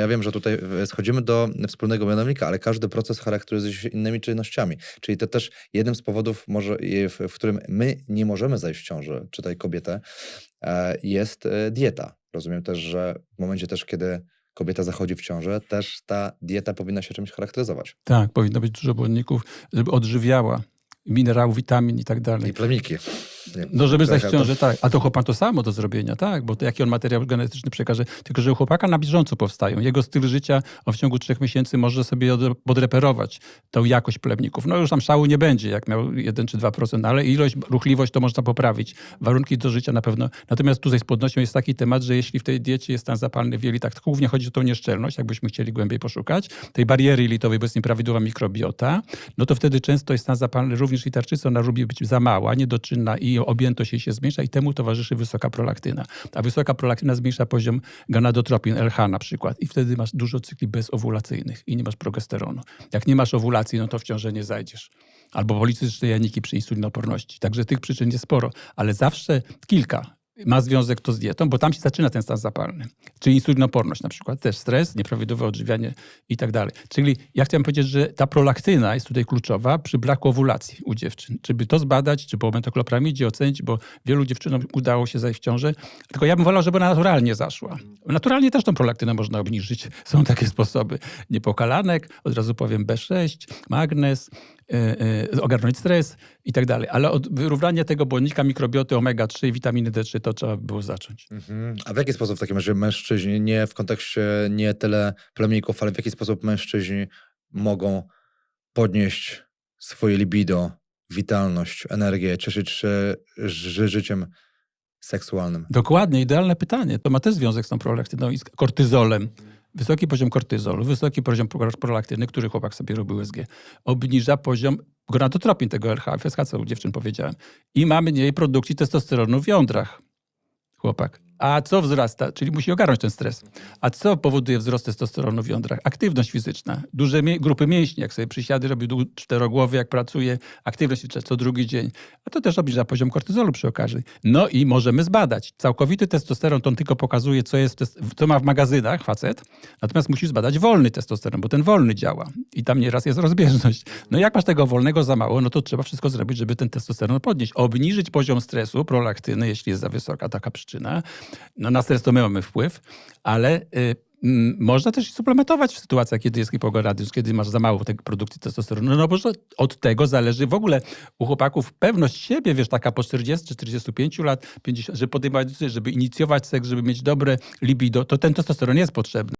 ja wiem, że tutaj e, schodzimy do wspólnego mianownika, ale każdy proces charakteryzuje się innymi czynnościami. Czyli to też jednym z powodów, może, w, którym my nie możemy zajść w ciąży, czytaj kobietę, e, jest e, dieta. Rozumiem też, że w momencie też, kiedy kobieta zachodzi w ciążę, też ta dieta powinna się czymś charakteryzować. Tak, powinno być dużo błonników, żeby odżywiała minerałów, witamin i tak dalej. I plemniki. Nie, No, żeby tak, to- ciążę, tak. A to chłopak to samo do zrobienia, tak, bo to jaki on materiał genetyczny przekaże. Tylko, że u chłopaka na bieżąco powstają. Jego styl życia on w ciągu trzech miesięcy może sobie od- podreperować tą jakość plemników. No już tam szału nie będzie, jak miał 1 czy 2%, ale ilość, ruchliwość to można poprawić. Warunki do życia na pewno. Natomiast tutaj z płodnością jest taki temat, że jeśli w tej diecie jest stan zapalny w jelitach, to głównie chodzi o tą nieszczelność, jakbyśmy chcieli głębiej poszukać, tej bariery jelitowej, bo jest nieprawidłowa mikrobiota, no to wtedy często jest stan zapalny również i tarczyca, ona lubi być za mała, niedoczynna i objętość jej się zmniejsza i temu towarzyszy wysoka prolaktyna. A wysoka prolaktyna zmniejsza poziom gonadotropin, LH na przykład i wtedy masz dużo cykli bezowulacyjnych i nie masz progesteronu. Jak nie masz owulacji, no to w ciążę nie zajdziesz. Albo policystyczne janiki przy insulinoporności. Także tych przyczyn jest sporo, ale zawsze kilka ma związek to z dietą, bo tam się zaczyna ten stan zapalny. Czyli insulinoporność na przykład, też stres, nieprawidłowe odżywianie i tak dalej. Czyli ja chciałem powiedzieć, że ta prolaktyna jest tutaj kluczowa przy braku owulacji u dziewczyn. Czy by to zbadać, czy po metoklopramidie ocenić, bo wielu dziewczynom udało się zajść w ciążę. Tylko ja bym wolał, żeby ona naturalnie zaszła. Naturalnie też tą prolaktynę można obniżyć. Są takie sposoby. Niepokalanek, od razu powiem B6, magnez, e, e, ogarnąć stres i tak dalej. Ale od wyrównania tego błonnika mikrobioty omega-3 i witaminy D3 to trzeba by było zacząć. Mhm. A w jaki sposób w takim razie mężczyźni, nie w kontekście nie tyle plemników, ale w jaki sposób mężczyźni mogą podnieść swoje libido, witalność, energię, cieszyć się ży- życiem seksualnym? Dokładnie, idealne pytanie. To ma też związek z tą prolaktyną i z kortyzolem. Wysoki poziom kortyzolu, wysoki poziom pro- prolaktyny, który chłopak sobie robił USG, obniża poziom gonadotropin tego RH, FSH, co u dziewczyn powiedziałem. I mamy mniej produkcji testosteronu w jądrach. Chłopak. A co wzrasta? Czyli musi ogarnąć ten stres. A co powoduje wzrost testosteronu w jądrach? Aktywność fizyczna. Duże mie- grupy mięśni, jak sobie przysiady robi czterogłowy, jak pracuje, aktywność fizyczna co drugi dzień. A to też obniża poziom kortyzolu przy okazji. No i możemy zbadać. Całkowity testosteron to on tylko pokazuje, co, jest, co ma w magazynach facet, natomiast musi zbadać wolny testosteron, bo ten wolny działa. I tam nieraz jest rozbieżność. No jak masz tego wolnego za mało, no to trzeba wszystko zrobić, żeby ten testosteron podnieść. Obniżyć poziom stresu, prolaktyny, jeśli jest za wysoka taka przyczyna. No na stres to my mamy wpływ, ale... y, można też suplementować w sytuacjach, kiedy jest hipogonadizm, kiedy masz za mało tej produkcji testosteronu. No bo od tego zależy w ogóle u chłopaków pewność siebie, wiesz, taka po 40, 45 lat, 50, że podejmować żeby inicjować seks, żeby mieć dobre libido, to ten testosteron jest potrzebny.